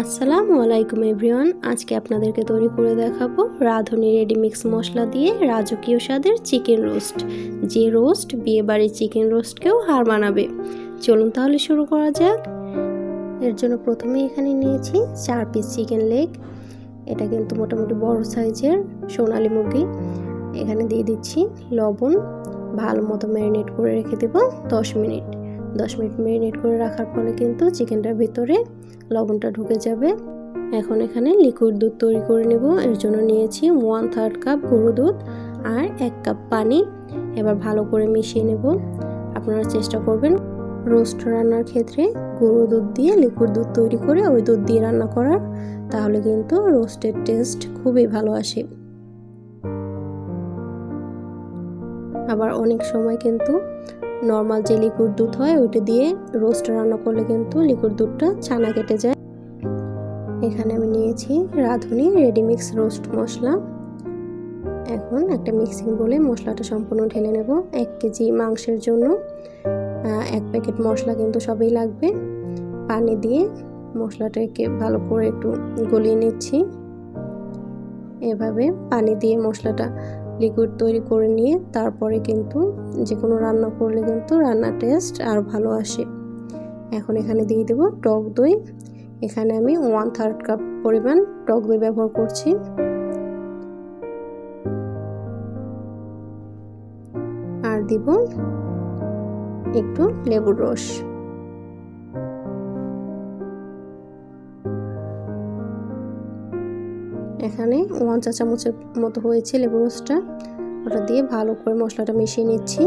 আসসালামু আলাইকুম এভরিওয়ান। আজকে আপনাদেরকে তৈরি করে দেখাবো রাঁধুনি রেডি মিক্স মশলা দিয়ে রাজকীয় স্বাদের চিকেন রোস্ট। যে রোস্ট বিয়ে বাড়ির চিকেন রোস্টকেও হার মানাবে। চলুন তাহলে শুরু করা যাক। এর জন্য প্রথমে এখানে নিয়েছি চার পিস চিকেন লেগ এটা কিন্তু মোটামুটি বড় সাইজের সোনালি মুরগি। এখানে দিয়ে দিচ্ছি লবণ। ভালো মতো ম্যারিনেট করে রেখে দেবো দশ মিনিট। দশ মিনিট ম্যারিনেট করে রাখার ফলে কিন্তু চিকেনটার ভিতরে লবণটা ঢুকে যাবে। এখন এখানে লিকুইড দুধ তৈরি করে নেব। এর জন্য নিয়েছি ওয়ান থার্ড কাপ গরু দুধ আর এক কাপ পানি। এবার ভালো করে মিশিয়ে নেব। আপনারা চেষ্টা করবেন রোস্ট রান্নার ক্ষেত্রে গরু দুধ দিয়ে লিকুইড দুধ তৈরি করে ওই দুধ দিয়ে রান্না করার। তাহলে কিন্তু রোস্টের টেস্ট খুবই ভালো আসে। আবার অনেক সময় কিন্তু নর্মাল যে লিকুইড দুধ হয়, ওইটা দিয়ে রোস্ট রান্না করলে কিন্তু লিকুইড দুধটা ছানা কেটে যায়। এখানে আমি নিয়েছি রাঁধুনি রেডিমিক্স রোস্ট মশলা। এখন একটা মিক্সিং বলে মশলাটা সম্পূর্ণ ঢেলে নেব এক কেজি মাংসের জন্য। এক প্যাকেট মশলা কিন্তু সবই লাগবে। পানি দিয়ে মশলাটাকে ভালো করে একটু গলিয়ে নিচ্ছি। এভাবে পানি দিয়ে মশলাটা লিকুইড তৈরি করে নিয়ে তারপরে কিন্তু যে কোনো রান্না করলে কিন্তু রান্নার টেস্ট আর ভালো আসে। এখন এখানে দিয়ে দেব টক দই। এখানে আমি ওয়ান থার্ড কাপ পরিমাণ টক দই ব্যবহার করছি। আর দিব একটু লেবুর রস। এখানে ওয়ান চা চামচের মতো হয়েছে লেবু রসটা। ওটা দিয়ে ভালো করে মশলাটা মিশিয়ে নিচ্ছি।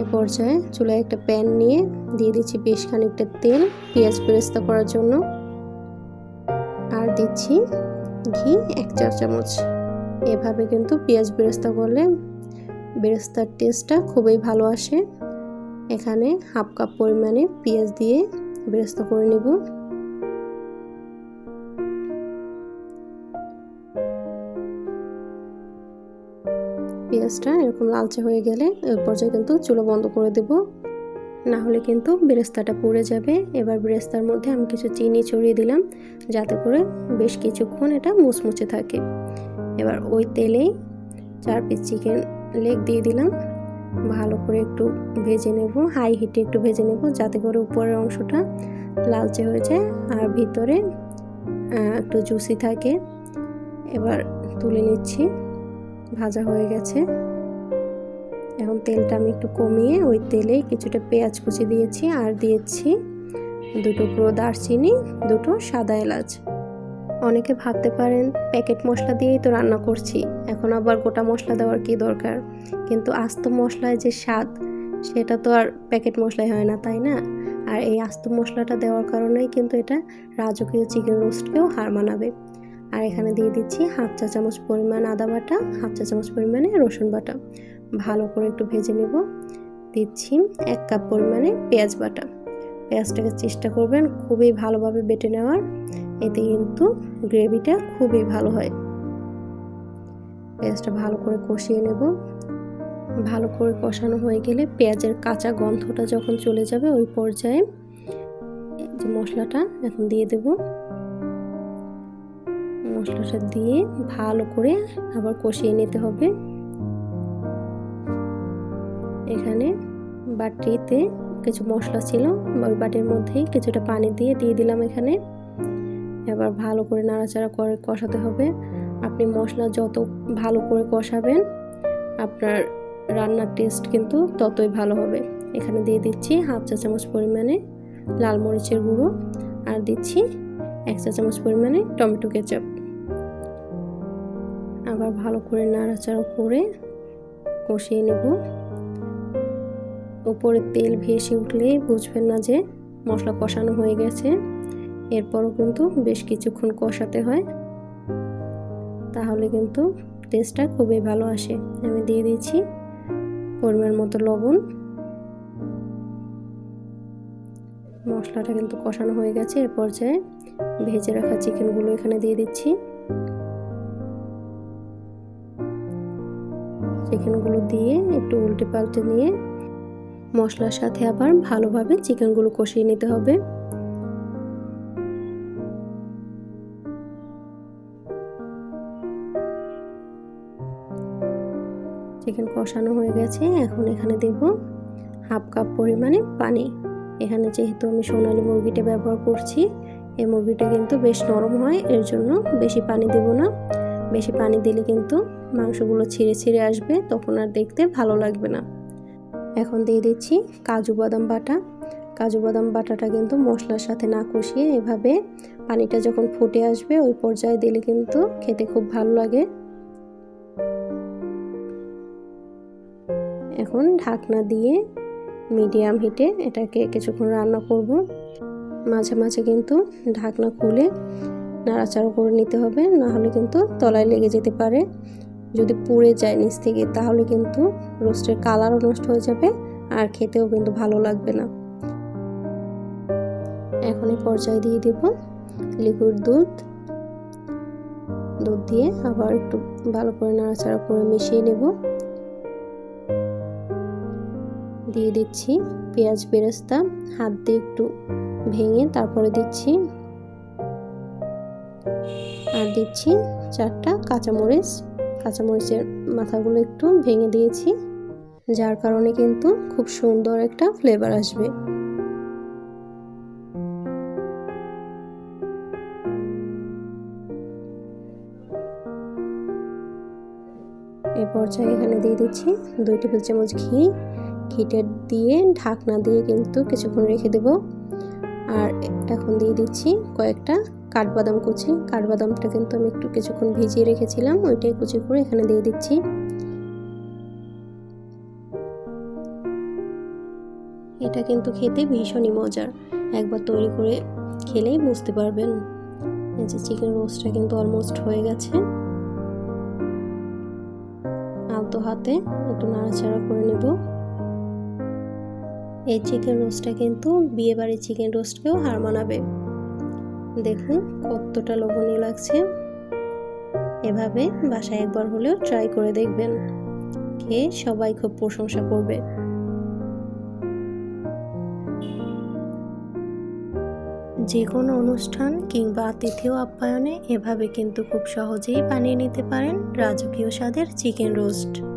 এ পর্যায়ে চুলায় একটা প্যান নিয়ে দিয়ে দিচ্ছি বেশ খানিকটা তেল পেঁয়াজ বেরেস্তা করার জন্য। আর দিচ্ছি ঘি এক চার চামচ এভাবে কিন্তু পেঁয়াজ বেরেস্তা করলে বেরেস্তার টেস্টটা খুবই ভালো আসে। এখানে হাফ কাপ পরিমাণে পেঁয়াজ দিয়ে বেরেস্তা করে নেব। পেঁয়াজটা এরকম লালচে হয়ে গেলে ওই পর্যায়ে কিন্তু চুলো বন্ধ করে দেব। না হলে কিন্তু বেরেস্তাটা পুড়ে যাবে। এবার বেরেস্তার মধ্যে আমি কিছু চিনি ছড়িয়ে দিলাম যাতে করে বেশ কিছুক্ষণ এটা মুচমুচে থাকে। এবার ওই তেলেই চার পিস চিকেন লেগ দিয়ে দিলাম। ভালো করে একটু ভেজে নেব, হাই হিটে একটু ভেজে নেব যাতে করে উপরের অংশটা লালচে হয়ে যায় আর ভিতরে একটু জুসি থাকে। এবার তুলে নিচ্ছি, ভাজা হয়ে গেছে। এখন তেলটা আমি একটু কমিয়ে ওই তেলে কিছুটা পেঁয়াজ কুচি দিয়েছি আর দিয়েছি দুটো পুরো দারচিনি, দুটো সাদা এলাচ। অনেকে ভাবতে পারেন, প্যাকেট মশলা দিয়েই তো রান্না করছি, এখন আবার গোটা মশলা দেওয়ার কি দরকার? কিন্তু আস্ত মশলায় যে স্বাদ, সেটা তো আর প্যাকেট মশলায় হয় না, তাই না? আর এই আস্ত মশলাটা দেওয়ার কারণেই কিন্তু এটা রাজকীয় চিকেন রোস্টকেও হার মানাবে। আর এখানে দিয়ে দিচ্ছি হাফ চা চামচ পরিমাণ আদা বাটা, হাফ চা চামচ পরিমাণে রসুন বাটা। ভালো করে একটু ভেজে নেব। দিচ্ছি এক কাপ পরিমাণে পেঁয়াজ বাটা। পেঁয়াজটাকে চেষ্টা করবেন খুবই ভালোভাবে বেটে নেওয়ার। এতে কিন্তু গ্রেভিটা খুবই ভালো হয়। পেঁয়াজটা ভালো করে কষিয়ে নেব। ভালো করে কষানো হয়ে গেলে পেঁয়াজের কাঁচা গন্ধটা যখন চলে যাবে ওই পর্যায়ে যে মশলাটা, এখন দিয়ে দেবো। মশলাটা দিয়ে ভালো করে আবার কষিয়ে নিতে হবে। এখানে বাটিতে কিছু মশলা ছিল ওই বাটির মধ্যেই কিছুটা পানি দিয়ে দিয়ে দিলাম এখানে। এবার ভালো করে নাড়াচাড়া করে কষাতে হবে। আপনি মশলা যত ভালো করে কষাবেন, আপনার রান্নার টেস্ট কিন্তু ততই ভালো হবে। এখানে দিয়ে দিচ্ছি হাফ চা চামচ পরিমাণে লাল মরিচের গুঁড়ো, আর দিচ্ছি এক চা চামচ পরিমাণে টমেটো কেচাপ। আবার ভালো করে নাড়াচাড়া করে কষিয়ে নেব। উপরে তেল ভেসে উঠলে বুঝবেন না যে মশলা কষানো হয়ে গেছে। এরপরও কিন্তু বেশ কিছুক্ষণ কষাতে হয়। তাহলে কিন্তু টেস্টটা খুবই ভালো আসে। আমি দিয়ে দিয়েছি পরিমাণ মতো লবণ। মশলাটা কিন্তু কষানো হয়ে গেছে। এর পর্যায়ে ভেজে রাখা চিকেনগুলো এখানে দিয়ে দিচ্ছি। চিকেনগুলো দিয়ে একটু উল্টে পাল্টে নিয়ে মশলার সাথে আবার ভালোভাবে চিকেনগুলো কষিয়ে নিতে হবে। চিকেন কষানো হয়ে গেছে, এখন এখানে দেব হাফ কাপ পরিমাণে পানি। এখানে যেহেতু আমি সোনালি মুরগিটা ব্যবহার করছি, এই মুরগিটা কিন্তু বেশ নরম হয়, এর জন্য বেশি পানি দেব না। বেশি পানি দিলে কিন্তু মাংসগুলো ছিঁড়ে ছিঁড়ে আসবে, তখন আর দেখতে ভালো লাগবে না। এখন দিয়ে দিচ্ছি কাজু বাদাম বাটা। কাজু বাদাম বাটাটা কিন্তু মশলার সাথে না কষিয়ে এভাবে পানিটা যখন ফুটে আসবে ওই পর্যায়ে দিলে কিন্তু খেতে খুব ভালো লাগে। এখন ঢাকনা দিয়ে মিডিয়াম হিটে এটাকে কিছুক্ষণ রান্না করব। মাঝে মাঝে কিন্তু ঢাকনা খুলে নাড়াচাড়া করে নিতে হবে না হলে কিন্তু তলায় লেগে যেতে পারে। যদি পুড়ে যায় নিচ থেকে, তাহলে কিন্তু রোস্টের কালারও নষ্ট হয়ে যাবে আর খেতেও কিন্তু ভালো লাগবে না। এখন এই পর্যায়ে দিয়ে দেব লিকুইড দুধ। দুধ দিয়ে আবার একটু ভালো করে নাড়াচাড়া করে মিশিয়ে নেব। দিয়ে দিচ্ছি পেঁয়াজ বেরেস্তা, হাত দিয়ে একটু ভেঙে তারপরে দিচ্ছি। আর দিচ্ছি চারটা কাঁচামরিচ। কাঁচামরিচের মাথাগুলো একটু ভেঙে দিয়েছি, যার কারণে কিন্তু খুব সুন্দর একটা ফ্লেভার আসবে। এ পর্যায়ে এখানে দিয়ে দিচ্ছি দুই টেবিল চামচ ঘি। ঘিটা দিয়ে ঢাকনা দিয়ে কিন্তু কিছুক্ষণ রেখে দেব। আর এখন দিয়ে দিচ্ছি কয়েকটা কাঠবাদাম কুচি। কাঠবাদামটা কিন্তু আমি একটু কিছুক্ষণ ভিজিয়ে রেখেছিলাম, ওইটাই কুচি করে এখানে দিয়ে দিচ্ছি। এটা কিন্তু খেতে ভীষণই মজার। একবার তৈরি করে খেলেই বুঝতে পারবেন, এই যে চিকেন রোস্টটা কিন্তু অলমোস্ট হয়ে গেছে। আলতো হাতে একটু নাড়াচাড়া করে নেব। এই চিকেন রোস্টটা কিন্তু বিয়ে বাড়ির চিকেন রোস্টকেও হার মানাবে। দেখুন কতটা লোভনীয় লাগছে। এভাবে বাসায় একবার হলেও ট্রাই করে দেখবেন। খেয়ে সবাই খুব প্রশংসা করবে। যে কোনো অনুষ্ঠান কিংবা আতিথেয় আপ্যায়নে এভাবে কিন্তু খুব সহজেই বানিয়ে নিতে পারেন রাজকীয় স্বাদের চিকেন রোস্ট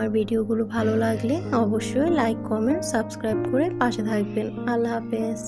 আমার ভিডিওগুলো ভালো লাগলে অবশ্যই লাইক কমেন্ট সাবস্ক্রাইব করে পাশে থাকবেন। আল্লাহ হাফেজ।